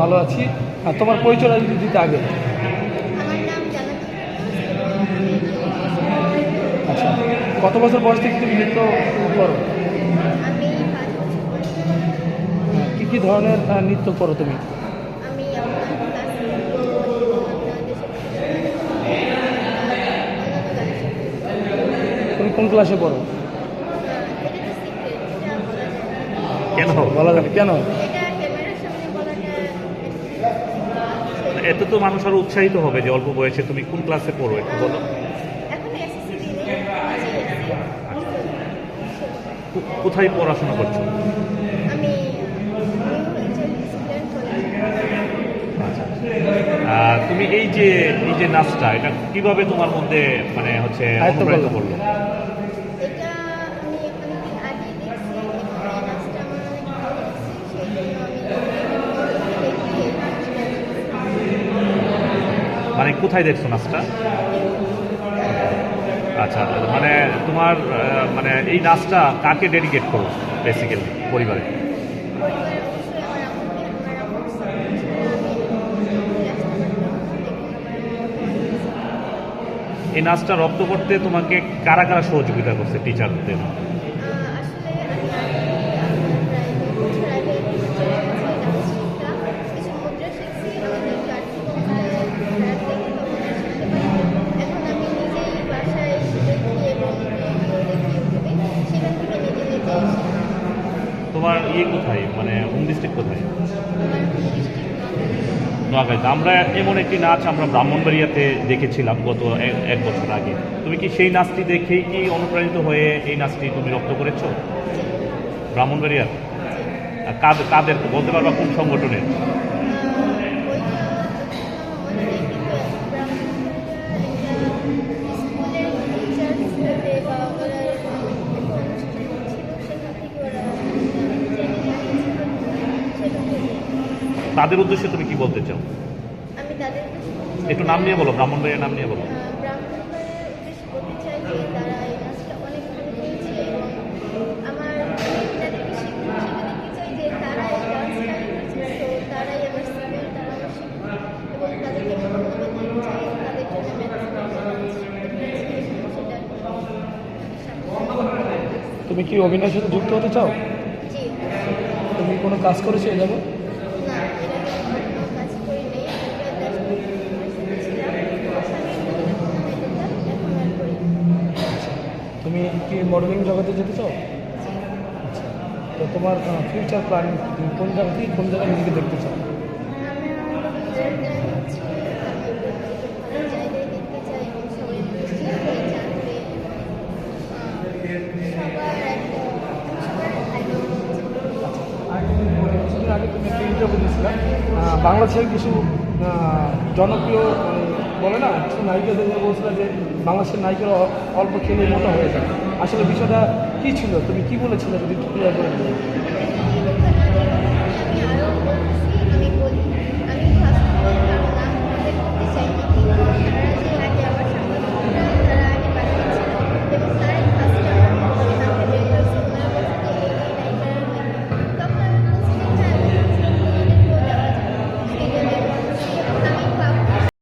ভালো আছি। আর তোমার পরিচয়টা যদি দিতে আগে। আমার নাম জানাতি। আচ্ছা কত বছর বয়স থেকে তুমি নৃত্য করো। কী কী ধরনের নৃত্য করো তুমি? আমি আপনার ক্লাস তুমি কোন ক্লাসে পড়ো? কেন? বলা যাবে কেন? এতে তো মানুষ আরও উৎসাহিত হবে যে অল্প বয়সে তুমি কোন ক্লাসে পড়ো একটু বলো। কোথায় পড়াশোনা করছ? আচ্ছা। তুমি এই যে এই যে নাচটা এটা কীভাবে তোমার মধ্যে মানে হচ্ছে অনুপ্রাণিত করলে? করল এটা আমি অনেকদিন আগে দেখছি এবং এই নাচটা আমার অনেক ভালো লাগছে সেই জন্য আমি দেখি মানে কোথায় দেখছ নাচটা? আচ্ছা মানে তোমার মানে এই নাচটা কাকে ডেডিকেট করো বেসিক্যালি পরিবারে? এই নাচটা রপ্ত করতে তোমাকে কারা কারা সহযোগিতা করছে টিচারদের তোমার ইয়ে কোথায়? মানে হোম ডিস্ট্রিক্ট কোথায়? নোয়াখালীতে। আমরা এমন একটি নাচ আমরা ব্রাহ্মণবাড়িয়াতে দেখেছিলাম গত এক- বছর আগে। তুমি কি সেই নাচটি দেখেই কি অনুপ্রাণিত হয়ে এই নাচটি তুমি রপ্ত করেছ? ব্রাহ্মণবাড়িয়ার? কাদের কাদের? বলতে পারবা কোন সংগঠনের? তাদের উদ্দেশ্যে তুমি কি বলতে চাও? আমি তাদের একটু নাম নিয়ে বলো ব্রাহ্মণবাড়িয়ার নাম নিয়ে বলো। তুমি কি অভিনয়ের সাথে যুক্ত হতে চাও? তুমি কোনো কাজ করেছ এই যাব না এর আগে আমি কোনো কাজ করি নাই একটা কাজ ছিলাম এখন আর করি না। তুমি কি মডেলিং জগতে যেতে চাও? আচ্ছা তো তোমার ফিউচার প্ল্যান কোন জায়গা থেকে কোন জায়গায় নিজেকে দেখতে চাও? আগে তুমি একটা ইন্টারভিউ দিয়েছিলাম আহ, বাংলাদেশের কিছু জনপ্রিয় বলে না, কিছু নায়িকাদের নিয়ে বলছিল যে বাংলাদেশের নায়িকারা অল্প খেলে মোটা হয়ে যায় আসলে বিষয়টা কী ছিল? তুমি কী বলেছিলে যদি ক্লিয়ার করে